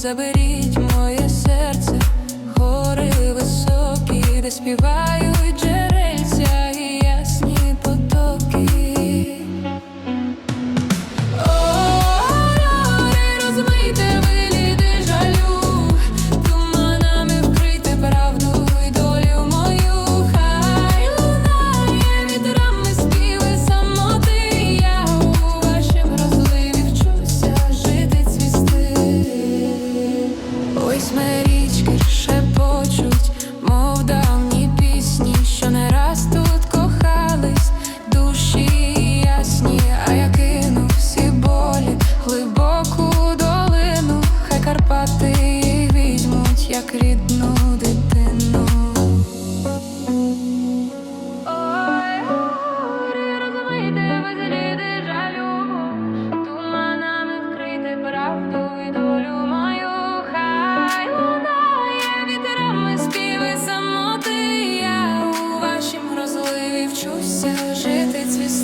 заберіть моє серце, гори високі, де співають річки шепочуть, мов давні пісні, що не раз тут кохались, душі ясні, а я кину всі болі, глибоку долину, хай Карпати візьмуть, як рідну дитину. Співи самоти. Я у вашім розливі вчуся жити цвісти.